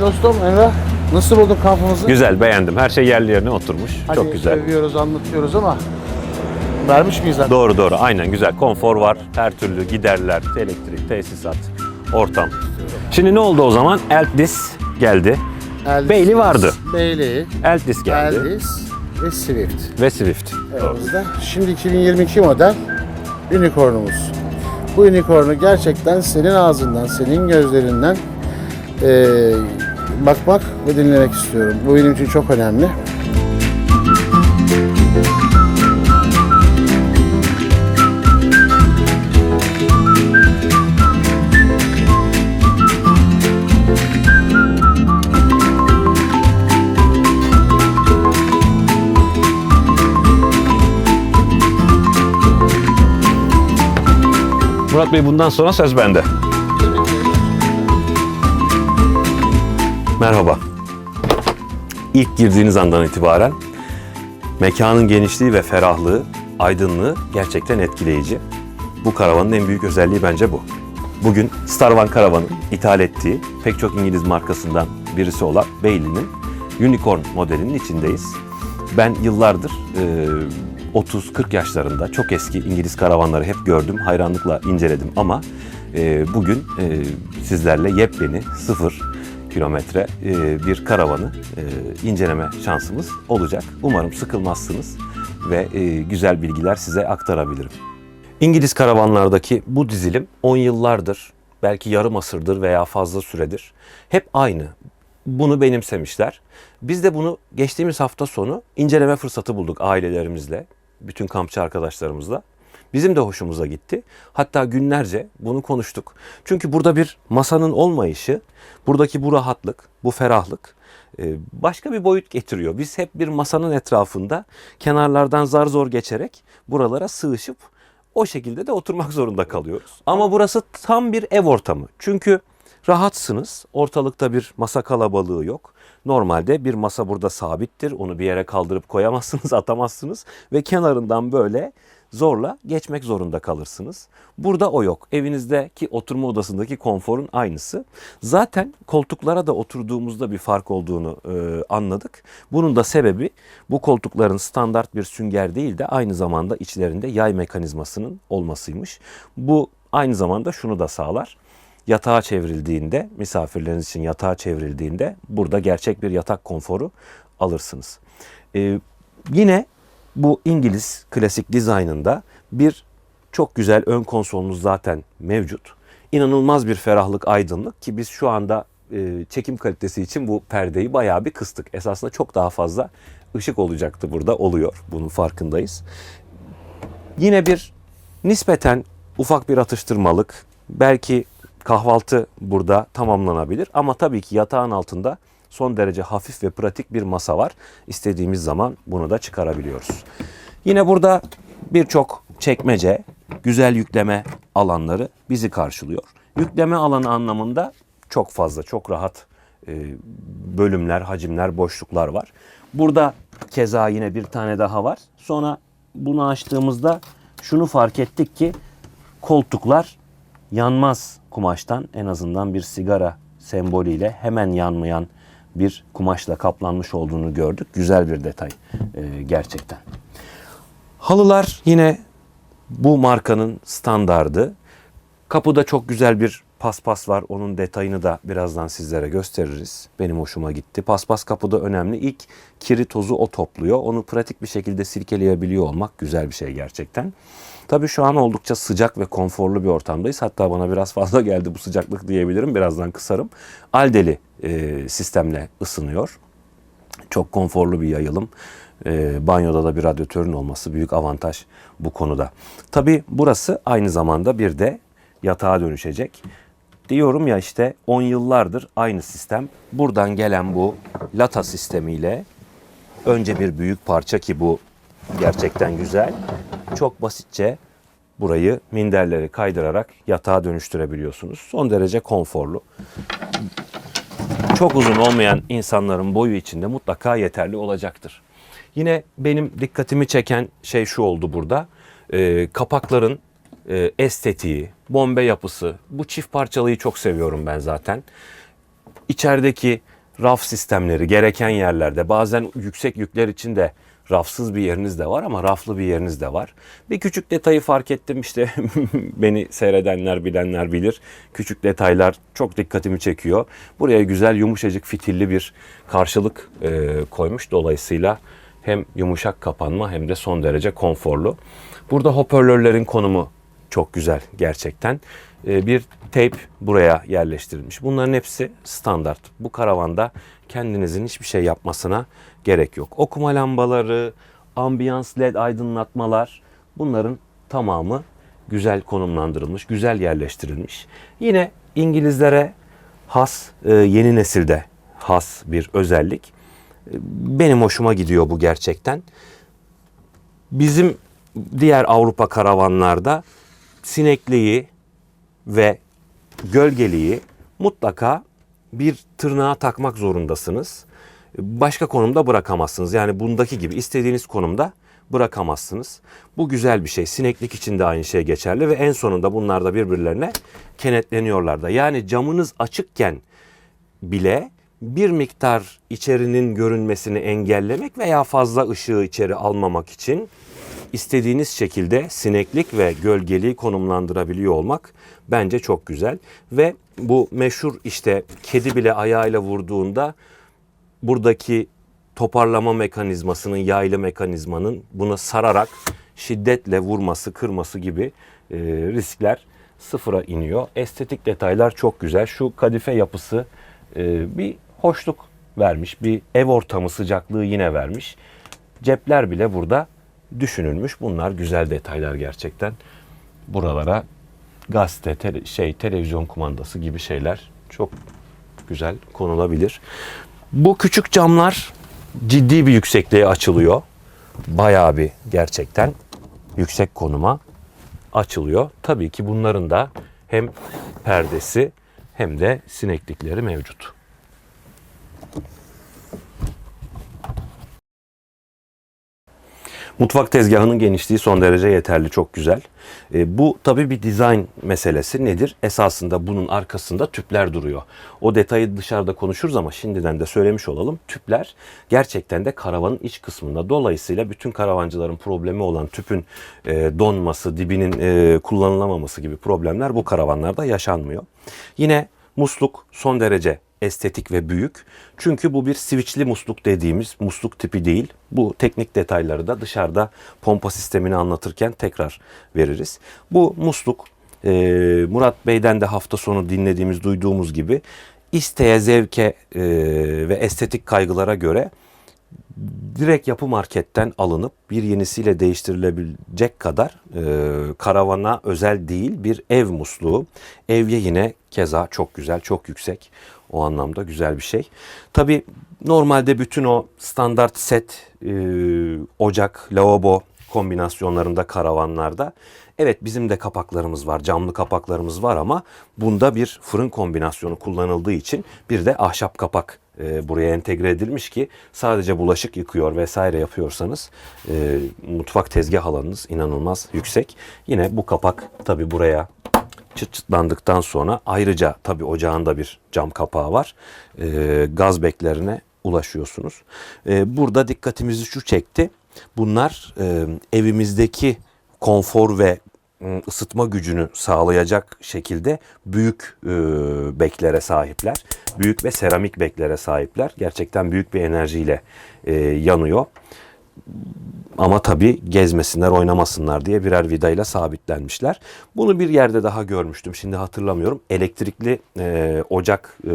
dostum Emrah. Nasıl buldun kampımızı? Güzel beğendim. Her şey yerli yerine oturmuş. Hani Çok güzel. övüyoruz, anlatıyoruz ama vermiş miyiz zaten? Doğru doğru aynen güzel. Konfor var. Her türlü giderler, elektrik, tesisat, ortam. Şimdi ne oldu o zaman? Eltlis geldi. Eldis, Beyli vardı. Beyli, Eltlis geldi. Eldis ve Swift. Ve Swift. Doğru. Şimdi 2022 model Unicorn'umuz. Bu Unicorn'u gerçekten senin ağzından, senin gözlerinden eee, bakmak ve dinlemek istiyorum. Bu benim için çok önemli. Murat Bey bundan sonra söz bende. Merhaba. İlk girdiğiniz andan itibaren mekanın genişliği ve ferahlığı, aydınlığı gerçekten etkileyici. Bu karavanın en büyük özelliği bence bu. Bugün Starvan Karavan'ın ithal ettiği pek çok İngiliz markasından birisi olan Bailey'nin Unicorn modelinin içindeyiz. Ben yıllardır e, 30-40 yaşlarında çok eski İngiliz karavanları hep gördüm, hayranlıkla inceledim ama e, bugün e, sizlerle yepyeni sıfır kilometre e, bir karavanı e, inceleme şansımız olacak. Umarım sıkılmazsınız ve e, güzel bilgiler size aktarabilirim. İngiliz karavanlardaki bu dizilim 10 yıllardır, belki yarım asırdır veya fazla süredir hep aynı. Bunu benimsemişler. Biz de bunu geçtiğimiz hafta sonu inceleme fırsatı bulduk ailelerimizle, bütün kampçı arkadaşlarımızla. Bizim de hoşumuza gitti. Hatta günlerce bunu konuştuk. Çünkü burada bir masanın olmayışı, buradaki bu rahatlık, bu ferahlık e, başka bir boyut getiriyor. Biz hep bir masanın etrafında kenarlardan zar zor geçerek buralara sığışıp o şekilde de oturmak zorunda kalıyoruz. Ama burası tam bir ev ortamı. Çünkü rahatsınız. Ortalıkta bir masa kalabalığı yok. Normalde bir masa burada sabittir. Onu bir yere kaldırıp koyamazsınız, atamazsınız ve kenarından böyle zorla geçmek zorunda kalırsınız. Burada o yok. Evinizdeki oturma odasındaki konforun aynısı. Zaten koltuklara da oturduğumuzda bir fark olduğunu e, anladık. Bunun da sebebi bu koltukların standart bir sünger değil de aynı zamanda içlerinde yay mekanizmasının olmasıymış. Bu aynı zamanda şunu da sağlar yatağa çevrildiğinde, misafirleriniz için yatağa çevrildiğinde burada gerçek bir yatak konforu alırsınız. Ee, yine bu İngiliz klasik dizaynında bir çok güzel ön konsolunuz zaten mevcut. İnanılmaz bir ferahlık, aydınlık ki biz şu anda e, çekim kalitesi için bu perdeyi bayağı bir kıstık. Esasında çok daha fazla ışık olacaktı burada oluyor. Bunun farkındayız. Yine bir nispeten ufak bir atıştırmalık, belki kahvaltı burada tamamlanabilir ama tabii ki yatağın altında son derece hafif ve pratik bir masa var. İstediğimiz zaman bunu da çıkarabiliyoruz. Yine burada birçok çekmece, güzel yükleme alanları bizi karşılıyor. Yükleme alanı anlamında çok fazla, çok rahat e, bölümler, hacimler, boşluklar var. Burada keza yine bir tane daha var. Sonra bunu açtığımızda şunu fark ettik ki koltuklar yanmaz kumaştan en azından bir sigara sembolüyle hemen yanmayan bir kumaşla kaplanmış olduğunu gördük. Güzel bir detay e, gerçekten. Halılar yine bu markanın standardı. Kapıda çok güzel bir paspas var. Onun detayını da birazdan sizlere gösteririz. Benim hoşuma gitti. Paspas kapıda önemli. İlk kiri tozu o topluyor. Onu pratik bir şekilde silkeleyebiliyor olmak güzel bir şey gerçekten. Tabii şu an oldukça sıcak ve konforlu bir ortamdayız. Hatta bana biraz fazla geldi bu sıcaklık diyebilirim. Birazdan kısarım. Aldeli e, sistemle ısınıyor. Çok konforlu bir yayılım. E, banyoda da bir radyatörün olması büyük avantaj bu konuda. Tabii burası aynı zamanda bir de yatağa dönüşecek. Diyorum ya işte 10 yıllardır aynı sistem. Buradan gelen bu lata sistemiyle önce bir büyük parça ki bu gerçekten güzel. Çok basitçe burayı minderleri kaydırarak yatağa dönüştürebiliyorsunuz. Son derece konforlu. Çok uzun olmayan insanların boyu içinde mutlaka yeterli olacaktır. Yine benim dikkatimi çeken şey şu oldu burada. Ee, kapakların e, estetiği, bombe yapısı. Bu çift parçalıyı çok seviyorum ben zaten. İçerideki raf sistemleri gereken yerlerde bazen yüksek yükler için de rafsız bir yeriniz de var ama raflı bir yeriniz de var. Bir küçük detayı fark ettim işte beni seyredenler bilenler bilir. Küçük detaylar çok dikkatimi çekiyor. Buraya güzel yumuşacık fitilli bir karşılık e, koymuş. Dolayısıyla hem yumuşak kapanma hem de son derece konforlu. Burada hoparlörlerin konumu çok güzel gerçekten. Ee, Bir tape buraya yerleştirilmiş. Bunların hepsi standart. Bu karavanda kendinizin hiçbir şey yapmasına gerek yok. Okuma lambaları, ambiyans led aydınlatmalar bunların tamamı güzel konumlandırılmış, güzel yerleştirilmiş. Yine İngilizlere has, e, yeni nesilde has bir özellik. E, Benim hoşuma gidiyor bu gerçekten. Bizim diğer Avrupa karavanlarda sinekliği ve gölgeliği mutlaka bir tırnağa takmak zorundasınız. Başka konumda bırakamazsınız. Yani bundaki gibi istediğiniz konumda bırakamazsınız. Bu güzel bir şey. Sineklik için de aynı şey geçerli ve en sonunda bunlar da birbirlerine kenetleniyorlar da. Yani camınız açıkken bile bir miktar içerinin görünmesini engellemek veya fazla ışığı içeri almamak için istediğiniz şekilde sineklik ve gölgeliği konumlandırabiliyor olmak bence çok güzel. Ve bu meşhur işte kedi bile ayağıyla vurduğunda buradaki toparlama mekanizmasının, yaylı mekanizmanın buna sararak şiddetle vurması, kırması gibi e, riskler sıfıra iniyor. Estetik detaylar çok güzel. Şu kadife yapısı e, bir hoşluk vermiş. Bir ev ortamı sıcaklığı yine vermiş. Cepler bile burada düşünülmüş. Bunlar güzel detaylar gerçekten. Buralara gazete, tele- şey televizyon kumandası gibi şeyler çok güzel konulabilir. Bu küçük camlar ciddi bir yüksekliğe açılıyor. Bayağı bir gerçekten yüksek konuma açılıyor. Tabii ki bunların da hem perdesi hem de sineklikleri mevcut. Mutfak tezgahının genişliği son derece yeterli, çok güzel. E, bu tabii bir dizayn meselesi nedir? Esasında bunun arkasında tüpler duruyor. O detayı dışarıda konuşuruz ama şimdiden de söylemiş olalım. Tüpler gerçekten de karavanın iç kısmında. Dolayısıyla bütün karavancıların problemi olan tüpün e, donması, dibinin e, kullanılamaması gibi problemler bu karavanlarda yaşanmıyor. Yine musluk son derece estetik ve büyük. Çünkü bu bir switchli musluk dediğimiz musluk tipi değil. Bu teknik detayları da dışarıda pompa sistemini anlatırken tekrar veririz. Bu musluk e, Murat Bey'den de hafta sonu dinlediğimiz, duyduğumuz gibi isteğe, zevke e, ve estetik kaygılara göre direkt yapı marketten alınıp bir yenisiyle değiştirilebilecek kadar e, karavana özel değil bir ev musluğu. Evye yine keza çok güzel, çok yüksek. O anlamda güzel bir şey. Tabi normalde bütün o standart set e, ocak, lavabo kombinasyonlarında karavanlarda evet bizim de kapaklarımız var, camlı kapaklarımız var ama bunda bir fırın kombinasyonu kullanıldığı için bir de ahşap kapak e, buraya entegre edilmiş ki sadece bulaşık yıkıyor vesaire yapıyorsanız e, mutfak tezgah alanınız inanılmaz yüksek. Yine bu kapak tabi buraya çıt çıtlandıktan sonra ayrıca tabi ocağında bir cam kapağı var. E, gaz beklerine ulaşıyorsunuz. E, burada dikkatimizi şu çekti. Bunlar e, evimizdeki konfor ve ısıtma gücünü sağlayacak şekilde büyük e, beklere sahipler. Büyük ve seramik beklere sahipler. Gerçekten büyük bir enerjiyle e, yanıyor. Ama tabii gezmesinler, oynamasınlar diye birer vidayla sabitlenmişler. Bunu bir yerde daha görmüştüm. Şimdi hatırlamıyorum. Elektrikli e, ocak e,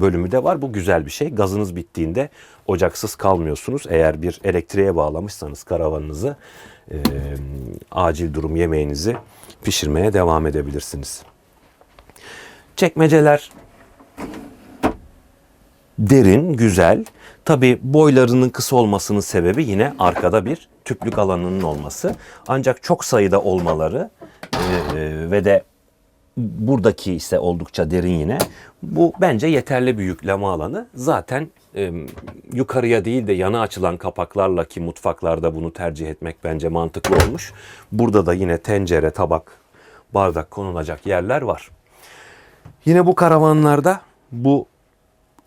bölümü de var. Bu güzel bir şey. Gazınız bittiğinde ocaksız kalmıyorsunuz. Eğer bir elektriğe bağlamışsanız karavanınızı e, acil durum yemeğinizi pişirmeye devam edebilirsiniz. Çekmeceler derin, güzel. Tabi boylarının kısa olmasının sebebi yine arkada bir tüplük alanının olması. Ancak çok sayıda olmaları e, ve de buradaki ise oldukça derin yine. Bu bence yeterli bir yükleme alanı. Zaten e, yukarıya değil de yana açılan kapaklarla ki mutfaklarda bunu tercih etmek bence mantıklı olmuş. Burada da yine tencere, tabak, bardak konulacak yerler var. Yine bu karavanlarda bu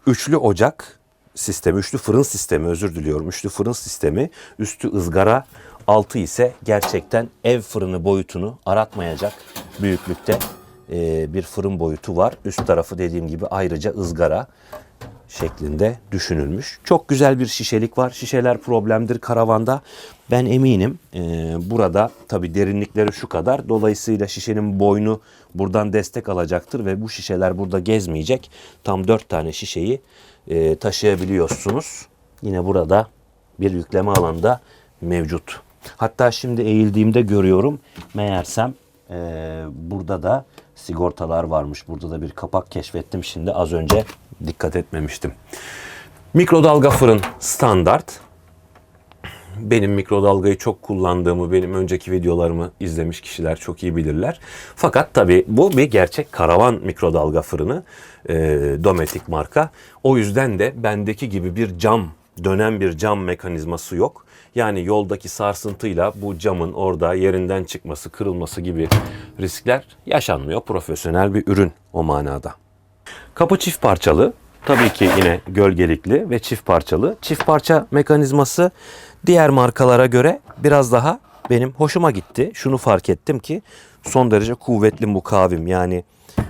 üçlü ocak sistemi, üçlü fırın sistemi özür diliyorum. Üçlü fırın sistemi, üstü ızgara, altı ise gerçekten ev fırını boyutunu aratmayacak büyüklükte e, bir fırın boyutu var. Üst tarafı dediğim gibi ayrıca ızgara şeklinde düşünülmüş. Çok güzel bir şişelik var. Şişeler problemdir karavanda. Ben eminim e, burada tabi derinlikleri şu kadar. Dolayısıyla şişenin boynu buradan destek alacaktır ve bu şişeler burada gezmeyecek. Tam 4 tane şişeyi e, taşıyabiliyorsunuz. Yine burada bir yükleme alanı mevcut. Hatta şimdi eğildiğimde görüyorum. Meğersem e, burada da sigortalar varmış. Burada da bir kapak keşfettim şimdi. Az önce dikkat etmemiştim. Mikrodalga fırın standart. Benim mikrodalgayı çok kullandığımı, benim önceki videolarımı izlemiş kişiler çok iyi bilirler. Fakat tabii bu bir gerçek karavan mikrodalga fırını, e, Dometic marka. O yüzden de bendeki gibi bir cam, dönen bir cam mekanizması yok. Yani yoldaki sarsıntıyla bu camın orada yerinden çıkması, kırılması gibi riskler yaşanmıyor. Profesyonel bir ürün o manada. Kapı çift parçalı. Tabii ki yine gölgelikli ve çift parçalı. Çift parça mekanizması diğer markalara göre biraz daha benim hoşuma gitti. Şunu fark ettim ki son derece kuvvetli mukavim. Yani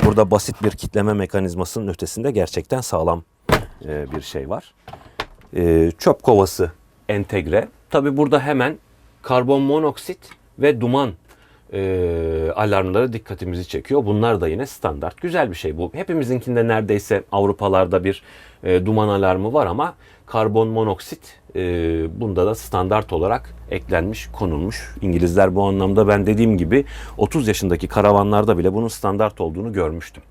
burada basit bir kitleme mekanizmasının ötesinde gerçekten sağlam e, bir şey var. E, çöp kovası entegre. Tabii burada hemen karbon monoksit ve duman e, alarmları dikkatimizi çekiyor. Bunlar da yine standart. Güzel bir şey bu. Hepimizinkinde neredeyse Avrupalarda bir e, duman alarmı var ama karbon monoksit e, bunda da standart olarak eklenmiş, konulmuş. İngilizler bu anlamda ben dediğim gibi 30 yaşındaki karavanlarda bile bunun standart olduğunu görmüştüm.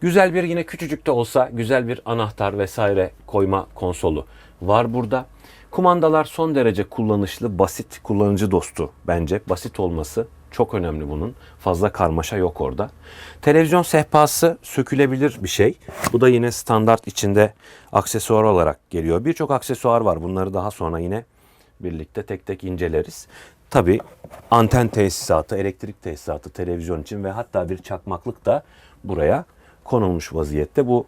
Güzel bir yine küçücük de olsa güzel bir anahtar vesaire koyma konsolu var burada. Kumandalar son derece kullanışlı, basit, kullanıcı dostu bence. Basit olması çok önemli bunun. Fazla karmaşa yok orada. Televizyon sehpası sökülebilir bir şey. Bu da yine standart içinde aksesuar olarak geliyor. Birçok aksesuar var. Bunları daha sonra yine birlikte tek tek inceleriz. Tabi anten tesisatı, elektrik tesisatı televizyon için ve hatta bir çakmaklık da buraya konulmuş vaziyette. Bu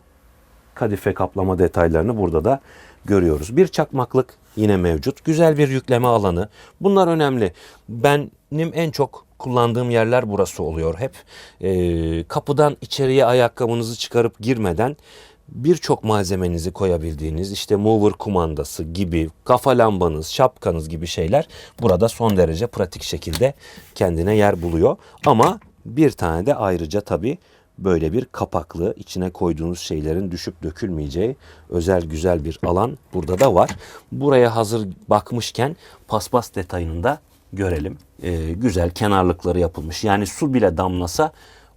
kadife kaplama detaylarını burada da görüyoruz. Bir çakmaklık yine mevcut. Güzel bir yükleme alanı. Bunlar önemli. Benim en çok kullandığım yerler burası oluyor hep. Ee, kapıdan içeriye ayakkabınızı çıkarıp girmeden birçok malzemenizi koyabildiğiniz işte mover kumandası gibi kafa lambanız, şapkanız gibi şeyler burada son derece pratik şekilde kendine yer buluyor. Ama bir tane de ayrıca tabii böyle bir kapaklı içine koyduğunuz şeylerin düşüp dökülmeyeceği özel güzel bir alan burada da var. Buraya hazır bakmışken paspas detayını da görelim. Ee, güzel kenarlıkları yapılmış. Yani su bile damlasa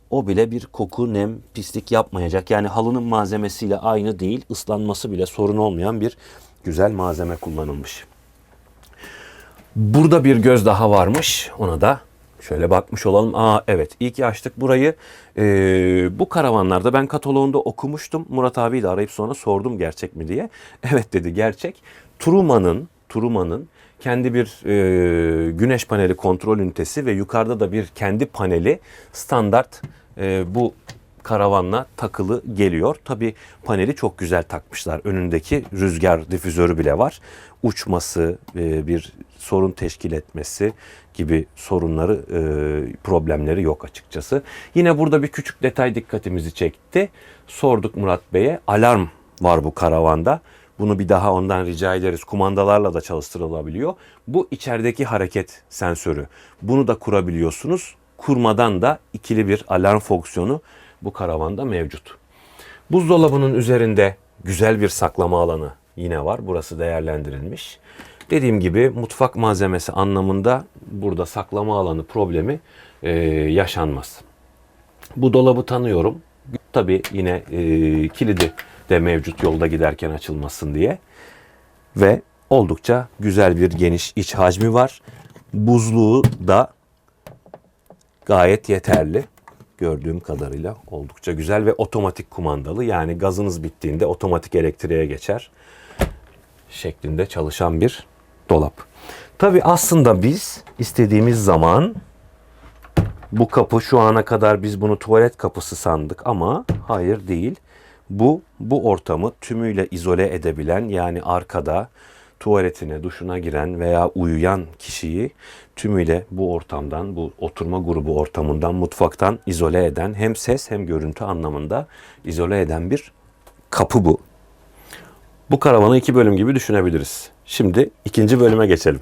o bile bir koku, nem, pislik yapmayacak. Yani halının malzemesiyle aynı değil. ıslanması bile sorun olmayan bir güzel malzeme kullanılmış. Burada bir göz daha varmış. Ona da şöyle bakmış olalım. Aa evet iyi ki açtık burayı. Ee, bu karavanlarda ben kataloğunda okumuştum. Murat abiyi de arayıp sonra sordum gerçek mi diye. Evet dedi gerçek. Truma'nın Truma'nın kendi bir e, güneş paneli kontrol ünitesi ve yukarıda da bir kendi paneli standart e, bu karavanla takılı geliyor. Tabi paneli çok güzel takmışlar. Önündeki rüzgar difüzörü bile var. Uçması, e, bir sorun teşkil etmesi gibi sorunları, e, problemleri yok açıkçası. Yine burada bir küçük detay dikkatimizi çekti. Sorduk Murat Bey'e. Alarm var bu karavanda. Bunu bir daha ondan rica ederiz. Kumandalarla da çalıştırılabiliyor. Bu içerideki hareket sensörü. Bunu da kurabiliyorsunuz. Kurmadan da ikili bir alarm fonksiyonu bu karavanda mevcut. Buzdolabının üzerinde güzel bir saklama alanı yine var. Burası değerlendirilmiş. Dediğim gibi mutfak malzemesi anlamında burada saklama alanı problemi e, yaşanmaz. Bu dolabı tanıyorum. Tabi yine e, kilidi de mevcut yolda giderken açılmasın diye. Ve oldukça güzel bir geniş iç hacmi var. Buzluğu da gayet yeterli. Gördüğüm kadarıyla oldukça güzel ve otomatik kumandalı. Yani gazınız bittiğinde otomatik elektriğe geçer şeklinde çalışan bir dolap. Tabi aslında biz istediğimiz zaman bu kapı şu ana kadar biz bunu tuvalet kapısı sandık ama hayır değil. Bu, bu ortamı tümüyle izole edebilen yani arkada tuvaletine, duşuna giren veya uyuyan kişiyi tümüyle bu ortamdan, bu oturma grubu ortamından, mutfaktan izole eden hem ses hem görüntü anlamında izole eden bir kapı bu. Bu karavanı iki bölüm gibi düşünebiliriz. Şimdi ikinci bölüme geçelim.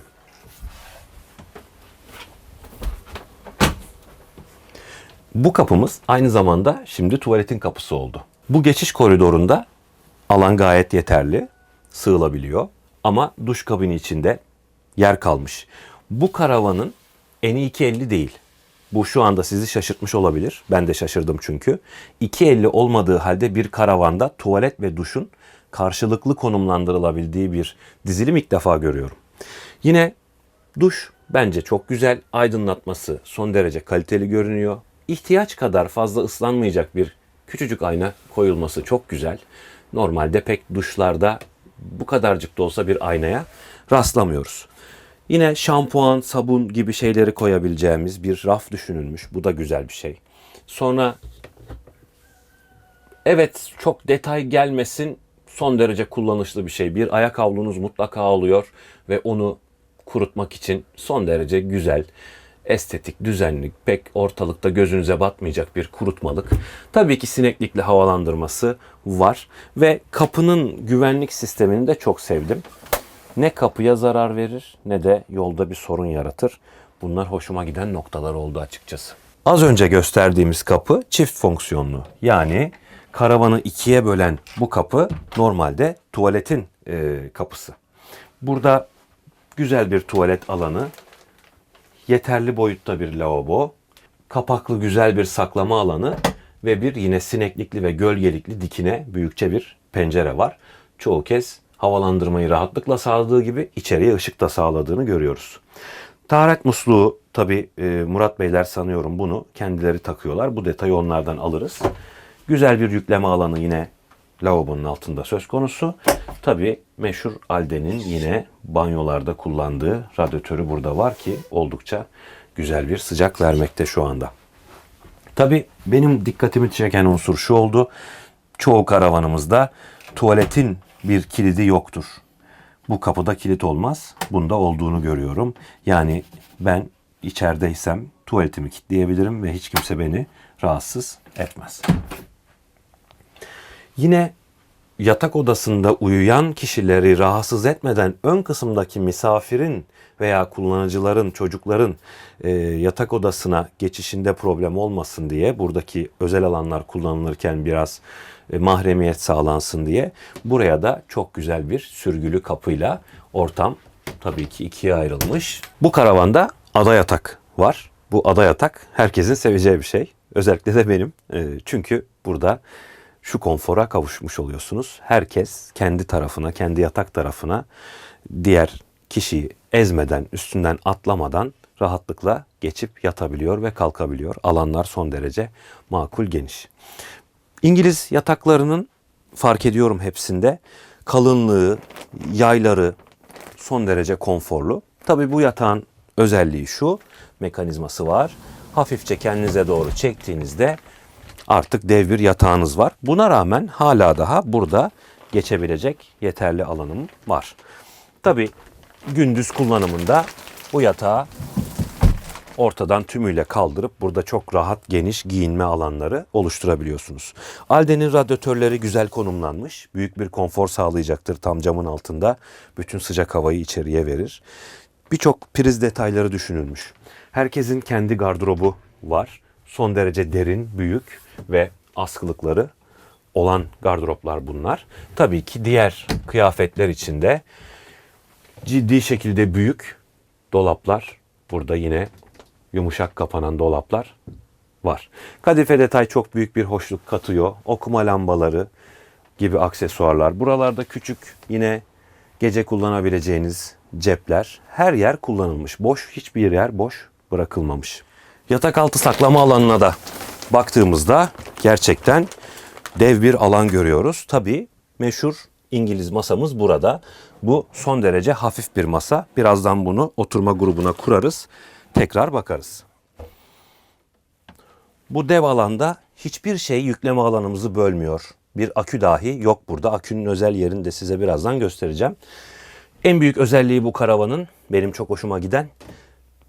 Bu kapımız aynı zamanda şimdi tuvaletin kapısı oldu. Bu geçiş koridorunda alan gayet yeterli, sığılabiliyor ama duş kabini içinde yer kalmış. Bu karavanın eni 250 değil. Bu şu anda sizi şaşırtmış olabilir. Ben de şaşırdım çünkü. 250 olmadığı halde bir karavanda tuvalet ve duşun karşılıklı konumlandırılabildiği bir dizilim ilk defa görüyorum. Yine duş bence çok güzel. Aydınlatması son derece kaliteli görünüyor. İhtiyaç kadar fazla ıslanmayacak bir küçücük ayna koyulması çok güzel. Normalde pek duşlarda bu kadarcık da olsa bir aynaya rastlamıyoruz. Yine şampuan, sabun gibi şeyleri koyabileceğimiz bir raf düşünülmüş. Bu da güzel bir şey. Sonra evet çok detay gelmesin son derece kullanışlı bir şey. Bir ayak havlunuz mutlaka oluyor ve onu kurutmak için son derece güzel, estetik, düzenli, pek ortalıkta gözünüze batmayacak bir kurutmalık. Tabii ki sineklikli havalandırması var ve kapının güvenlik sistemini de çok sevdim. Ne kapıya zarar verir ne de yolda bir sorun yaratır. Bunlar hoşuma giden noktalar oldu açıkçası. Az önce gösterdiğimiz kapı çift fonksiyonlu. Yani karavanı ikiye bölen bu kapı normalde tuvaletin e, kapısı. Burada güzel bir tuvalet alanı, yeterli boyutta bir lavabo, kapaklı güzel bir saklama alanı ve bir yine sineklikli ve gölgelikli dikine büyükçe bir pencere var. Çoğu kez havalandırmayı rahatlıkla sağladığı gibi içeriye ışık da sağladığını görüyoruz. Taharet musluğu tabi Murat Beyler sanıyorum bunu kendileri takıyorlar. Bu detayı onlardan alırız. Güzel bir yükleme alanı yine lavabonun altında söz konusu. Tabi meşhur Alde'nin yine banyolarda kullandığı radyatörü burada var ki oldukça güzel bir sıcak vermekte şu anda. Tabi benim dikkatimi çeken unsur şu oldu. Çoğu karavanımızda tuvaletin bir kilidi yoktur. Bu kapıda kilit olmaz. Bunda olduğunu görüyorum. Yani ben içerideysem tuvaletimi kilitleyebilirim ve hiç kimse beni rahatsız etmez. Yine yatak odasında uyuyan kişileri rahatsız etmeden ön kısımdaki misafirin veya kullanıcıların, çocukların e, yatak odasına geçişinde problem olmasın diye buradaki özel alanlar kullanılırken biraz e, mahremiyet sağlansın diye buraya da çok güzel bir sürgülü kapıyla ortam tabii ki ikiye ayrılmış. Bu karavanda ada yatak var. Bu ada yatak herkesin seveceği bir şey. Özellikle de benim. E, çünkü burada şu konfora kavuşmuş oluyorsunuz. Herkes kendi tarafına, kendi yatak tarafına diğer kişiyi ezmeden, üstünden atlamadan rahatlıkla geçip yatabiliyor ve kalkabiliyor. Alanlar son derece makul geniş. İngiliz yataklarının fark ediyorum hepsinde kalınlığı, yayları son derece konforlu. Tabi bu yatağın özelliği şu, mekanizması var. Hafifçe kendinize doğru çektiğinizde artık dev bir yatağınız var. Buna rağmen hala daha burada geçebilecek yeterli alanım var. Tabi gündüz kullanımında bu yatağı ortadan tümüyle kaldırıp burada çok rahat geniş giyinme alanları oluşturabiliyorsunuz. Alde'nin radyatörleri güzel konumlanmış. Büyük bir konfor sağlayacaktır tam camın altında. Bütün sıcak havayı içeriye verir. Birçok priz detayları düşünülmüş. Herkesin kendi gardırobu var. Son derece derin, büyük ve askılıkları olan gardıroplar bunlar. Tabii ki diğer kıyafetler içinde ciddi şekilde büyük dolaplar. Burada yine yumuşak kapanan dolaplar var. Kadife detay çok büyük bir hoşluk katıyor. Okuma lambaları gibi aksesuarlar. Buralarda küçük yine gece kullanabileceğiniz cepler. Her yer kullanılmış. Boş hiçbir yer boş bırakılmamış. Yatak altı saklama alanına da baktığımızda gerçekten dev bir alan görüyoruz. Tabii meşhur İngiliz masamız burada. Bu son derece hafif bir masa. Birazdan bunu oturma grubuna kurarız. Tekrar bakarız. Bu dev alanda hiçbir şey yükleme alanımızı bölmüyor. bir akü dahi yok burada. Akünün özel yerini de size birazdan göstereceğim. En büyük özelliği bu karavanın benim çok hoşuma giden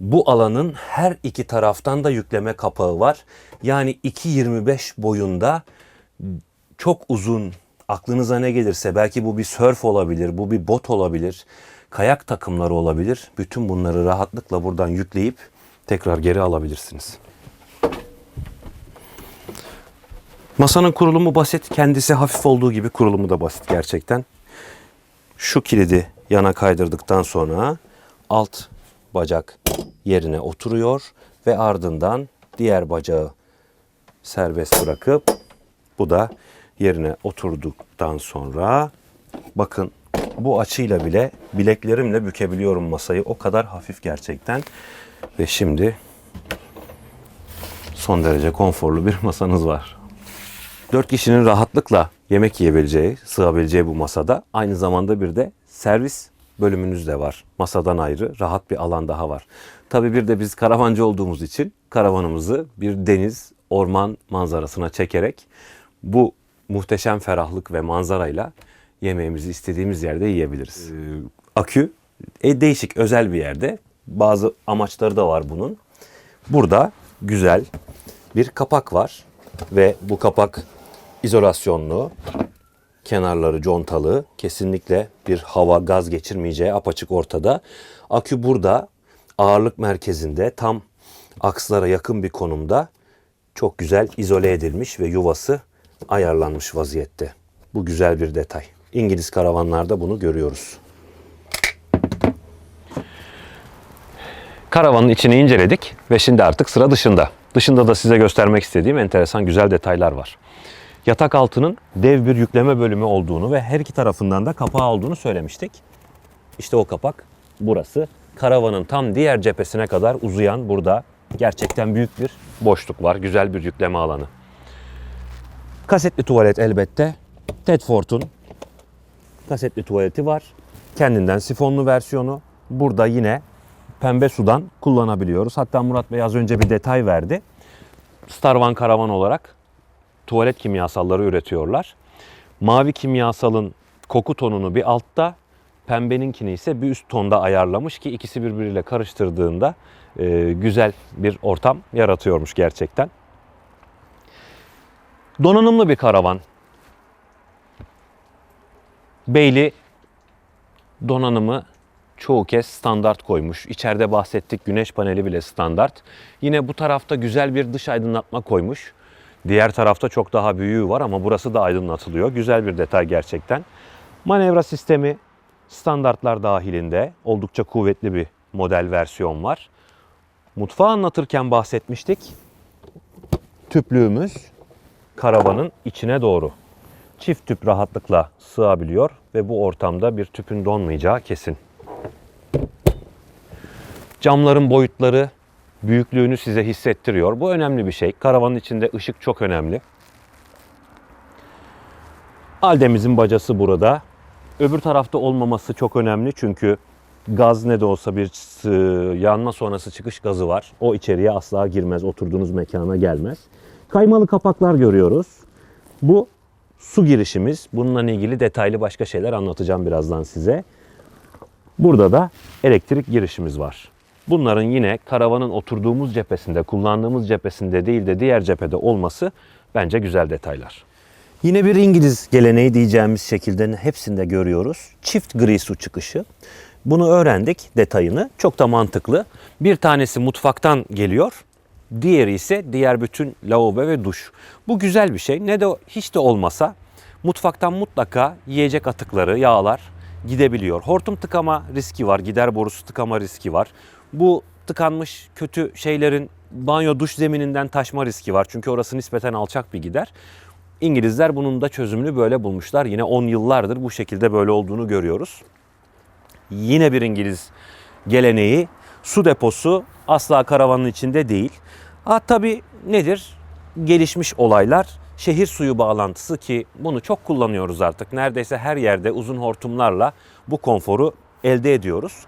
bu alanın her iki taraftan da yükleme kapağı var. Yani 2.25 boyunda çok uzun aklınıza ne gelirse belki bu bir surf olabilir, bu bir bot olabilir, kayak takımları olabilir. Bütün bunları rahatlıkla buradan yükleyip tekrar geri alabilirsiniz. Masanın kurulumu basit, kendisi hafif olduğu gibi kurulumu da basit gerçekten. Şu kilidi yana kaydırdıktan sonra alt bacak yerine oturuyor ve ardından diğer bacağı serbest bırakıp bu da yerine oturduktan sonra bakın bu açıyla bile bileklerimle bükebiliyorum masayı. O kadar hafif gerçekten. Ve şimdi son derece konforlu bir masanız var. Dört kişinin rahatlıkla yemek yiyebileceği, sığabileceği bu masada aynı zamanda bir de servis bölümünüz de var. Masadan ayrı rahat bir alan daha var. Tabii bir de biz karavancı olduğumuz için karavanımızı bir deniz, orman manzarasına çekerek bu muhteşem ferahlık ve manzarayla yemeğimizi istediğimiz yerde yiyebiliriz. Ee, akü e, değişik, özel bir yerde. Bazı amaçları da var bunun. Burada güzel bir kapak var ve bu kapak izolasyonlu, kenarları contalı, kesinlikle bir hava gaz geçirmeyeceği apaçık ortada. Akü burada ağırlık merkezinde tam akslara yakın bir konumda çok güzel izole edilmiş ve yuvası ayarlanmış vaziyette. Bu güzel bir detay. İngiliz karavanlarda bunu görüyoruz. Karavanın içini inceledik ve şimdi artık sıra dışında. Dışında da size göstermek istediğim enteresan güzel detaylar var. Yatak altının dev bir yükleme bölümü olduğunu ve her iki tarafından da kapağı olduğunu söylemiştik. İşte o kapak burası. Karavanın tam diğer cephesine kadar uzayan burada gerçekten büyük bir boşluk var. Güzel bir yükleme alanı. Kasetli tuvalet elbette. Tedford'un kasetli tuvaleti var. Kendinden sifonlu versiyonu. Burada yine pembe sudan kullanabiliyoruz. Hatta Murat Bey az önce bir detay verdi. Star One karavan olarak tuvalet kimyasalları üretiyorlar. Mavi kimyasalın koku tonunu bir altta, pembeninkini ise bir üst tonda ayarlamış ki ikisi birbiriyle karıştırdığında e, güzel bir ortam yaratıyormuş gerçekten. Donanımlı bir karavan. Beyli donanımı çoğu kez standart koymuş. İçeride bahsettik güneş paneli bile standart. Yine bu tarafta güzel bir dış aydınlatma koymuş. Diğer tarafta çok daha büyüğü var ama burası da aydınlatılıyor. Güzel bir detay gerçekten. Manevra sistemi standartlar dahilinde oldukça kuvvetli bir model versiyon var. Mutfağı anlatırken bahsetmiştik. Tüplüğümüz karavanın içine doğru çift tüp rahatlıkla sığabiliyor ve bu ortamda bir tüpün donmayacağı kesin. Camların boyutları büyüklüğünü size hissettiriyor. Bu önemli bir şey. Karavanın içinde ışık çok önemli. Aldemizin bacası burada. Öbür tarafta olmaması çok önemli çünkü gaz ne de olsa bir yanma sonrası çıkış gazı var. O içeriye asla girmez, oturduğunuz mekana gelmez. Kaymalı kapaklar görüyoruz. Bu su girişimiz. Bununla ilgili detaylı başka şeyler anlatacağım birazdan size. Burada da elektrik girişimiz var. Bunların yine karavanın oturduğumuz cephesinde, kullandığımız cephesinde değil de diğer cephede olması bence güzel detaylar. Yine bir İngiliz geleneği diyeceğimiz şekilde hepsinde görüyoruz. Çift gri su çıkışı. Bunu öğrendik detayını. Çok da mantıklı. Bir tanesi mutfaktan geliyor. Diğeri ise diğer bütün lavabo ve duş. Bu güzel bir şey. Ne de hiç de olmasa mutfaktan mutlaka yiyecek atıkları, yağlar gidebiliyor. Hortum tıkama riski var, gider borusu tıkama riski var. Bu tıkanmış kötü şeylerin banyo duş zemininden taşma riski var. Çünkü orası nispeten alçak bir gider. İngilizler bunun da çözümünü böyle bulmuşlar. Yine 10 yıllardır bu şekilde böyle olduğunu görüyoruz. Yine bir İngiliz geleneği su deposu asla karavanın içinde değil. Ha tabii nedir? Gelişmiş olaylar şehir suyu bağlantısı ki bunu çok kullanıyoruz artık. Neredeyse her yerde uzun hortumlarla bu konforu elde ediyoruz.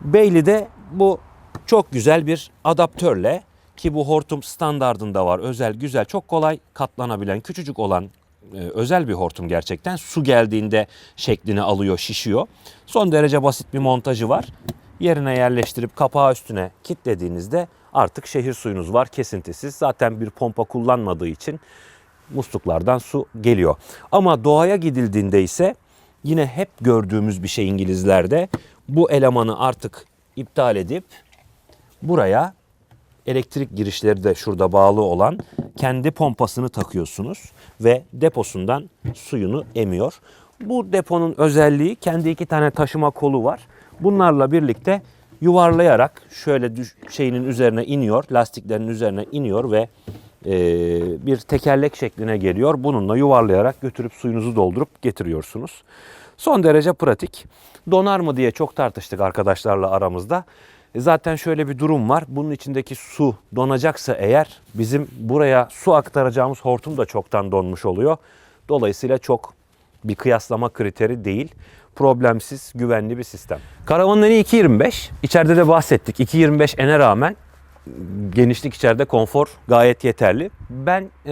Beyli'de bu çok güzel bir adaptörle ki bu hortum standardında var. Özel, güzel, çok kolay katlanabilen, küçücük olan e, özel bir hortum gerçekten. Su geldiğinde şeklini alıyor, şişiyor. Son derece basit bir montajı var. Yerine yerleştirip kapağı üstüne kilitlediğinizde artık şehir suyunuz var kesintisiz. Zaten bir pompa kullanmadığı için musluklardan su geliyor. Ama doğaya gidildiğinde ise yine hep gördüğümüz bir şey İngilizlerde bu elemanı artık iptal edip buraya elektrik girişleri de şurada bağlı olan kendi pompasını takıyorsunuz ve deposundan suyunu emiyor. Bu deponun özelliği kendi iki tane taşıma kolu var. Bunlarla birlikte yuvarlayarak şöyle şeyinin üzerine iniyor, lastiklerin üzerine iniyor ve e, bir tekerlek şekline geliyor. Bununla yuvarlayarak götürüp suyunuzu doldurup getiriyorsunuz. Son derece pratik. Donar mı diye çok tartıştık arkadaşlarla aramızda. E Zaten şöyle bir durum var. Bunun içindeki su donacaksa eğer bizim buraya su aktaracağımız hortum da çoktan donmuş oluyor. Dolayısıyla çok bir kıyaslama kriteri değil. Problemsiz, güvenli bir sistem. Karavanın eni 2.25. İçeride de bahsettik. 2.25 ene rağmen genişlik içeride konfor gayet yeterli. Ben e,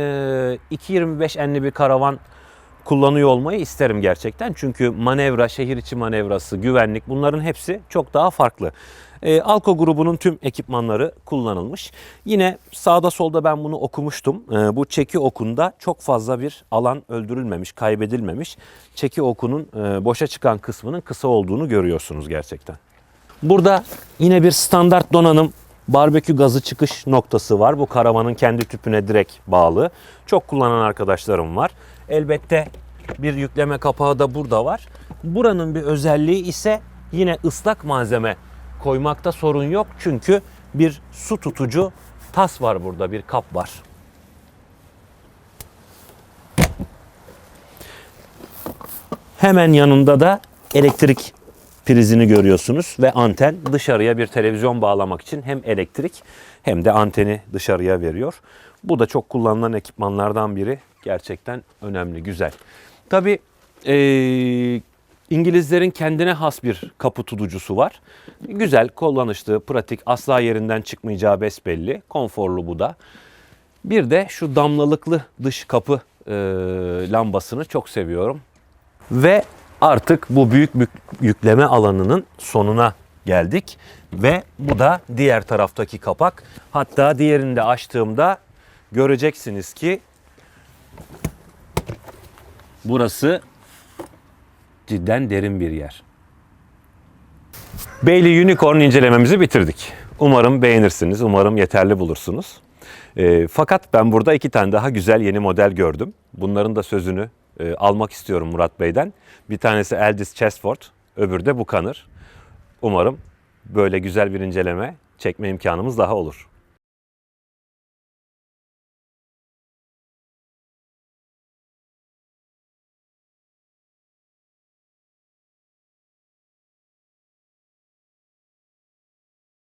2.25 enli bir karavan kullanıyor olmayı isterim gerçekten. Çünkü manevra, şehir içi manevrası, güvenlik bunların hepsi çok daha farklı. E, Alko grubunun tüm ekipmanları kullanılmış. Yine sağda solda ben bunu okumuştum. E, bu çeki okunda çok fazla bir alan öldürülmemiş, kaybedilmemiş. Çeki okunun e, boşa çıkan kısmının kısa olduğunu görüyorsunuz gerçekten. Burada yine bir standart donanım barbekü gazı çıkış noktası var. Bu karavanın kendi tüpüne direkt bağlı. Çok kullanan arkadaşlarım var. Elbette bir yükleme kapağı da burada var. Buranın bir özelliği ise yine ıslak malzeme koymakta sorun yok. Çünkü bir su tutucu tas var burada, bir kap var. Hemen yanında da elektrik prizini görüyorsunuz ve anten dışarıya bir televizyon bağlamak için hem elektrik hem de anteni dışarıya veriyor. Bu da çok kullanılan ekipmanlardan biri. Gerçekten önemli, güzel. Tabii eee, İngilizlerin kendine has bir kapı tutucusu var. Güzel, kullanışlı, pratik, asla yerinden çıkmayacağı besbelli. Konforlu bu da. Bir de şu damlalıklı dış kapı eee, lambasını çok seviyorum. Ve artık bu büyük yükleme alanının sonuna geldik. Ve bu da diğer taraftaki kapak. Hatta diğerini de açtığımda göreceksiniz ki burası cidden derin bir yer. Bailey Unicorn incelememizi bitirdik. Umarım beğenirsiniz, umarım yeterli bulursunuz. Ee, fakat ben burada iki tane daha güzel yeni model gördüm. Bunların da sözünü e, almak istiyorum Murat Bey'den. Bir tanesi Eldis Chesford, öbürü de Bucaner. Umarım böyle güzel bir inceleme çekme imkanımız daha olur.